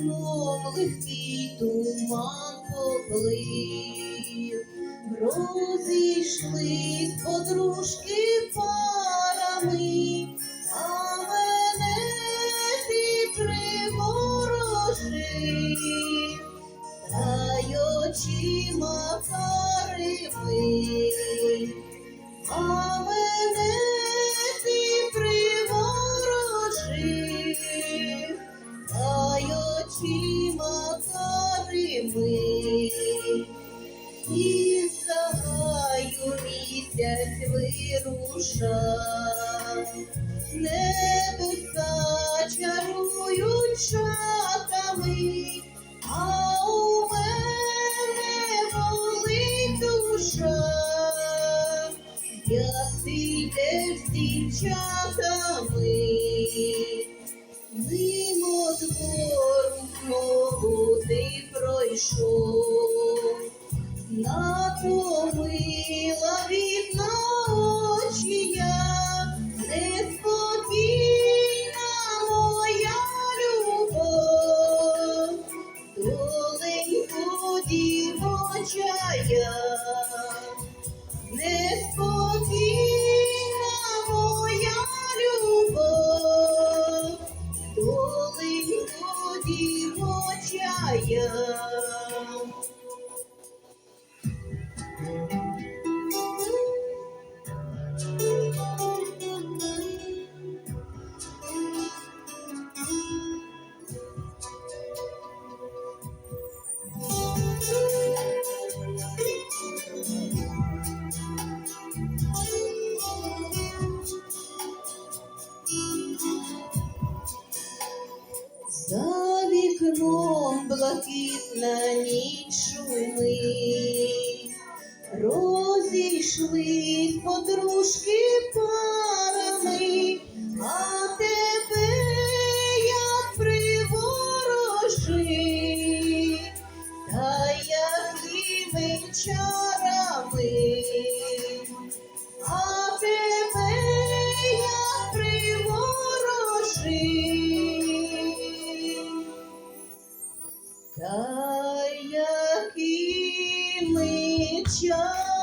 Мов легкий туман поплив, розійшлись подружки парами, а мене ти приворожив, та очима пари, а мене карими. І загаю місяць вируша, небеса чарують шатами, а у мене болить душа, як ти йдеш з дівчатами, мимо двору знову ти пройшов. Напомила вікна очі я, неспокійна моя любов, доленько дівочая, неспокійна моя любов, доленько дівочая. За вікном блакитна ніч шумить, розійшлись подружки парами, а тебе як приворожив, та якими чарами, а Та якими чарами